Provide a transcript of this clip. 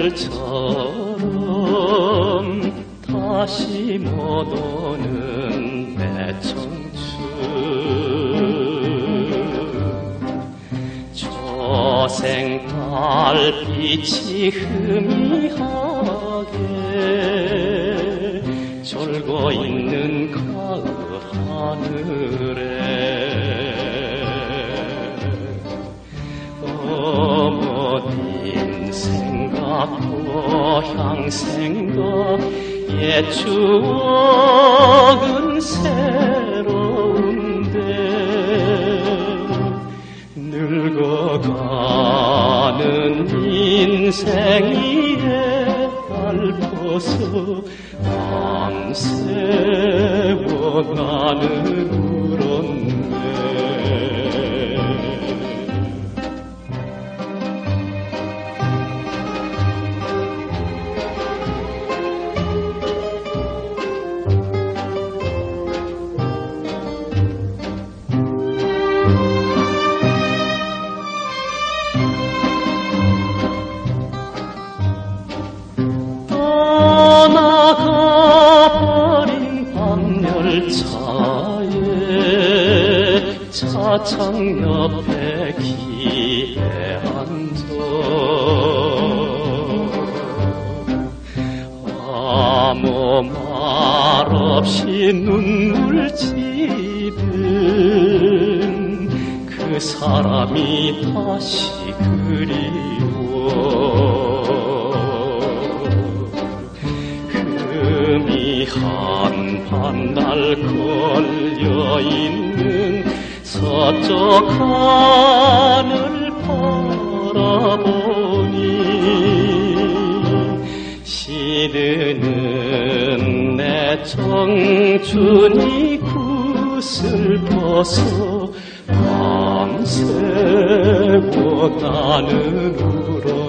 하늘처럼 다시 못 오는 내 청춘. 저생 달빛이 흐미하게 졸고 있는 가을 하늘에 고향 생각 옛 추억은 새로운데 늙어가는 인생이에 밟혀서 밤새워 나는 차창 옆에 기에 앉아 아무 말 없이 눈물 지는 그 사람이 다시 그리워. 흐미한 반달 걸려있는 서쪽 하늘 바라보니 시드는 내 청춘이 구슬퍼서 밤새고 나는 울었네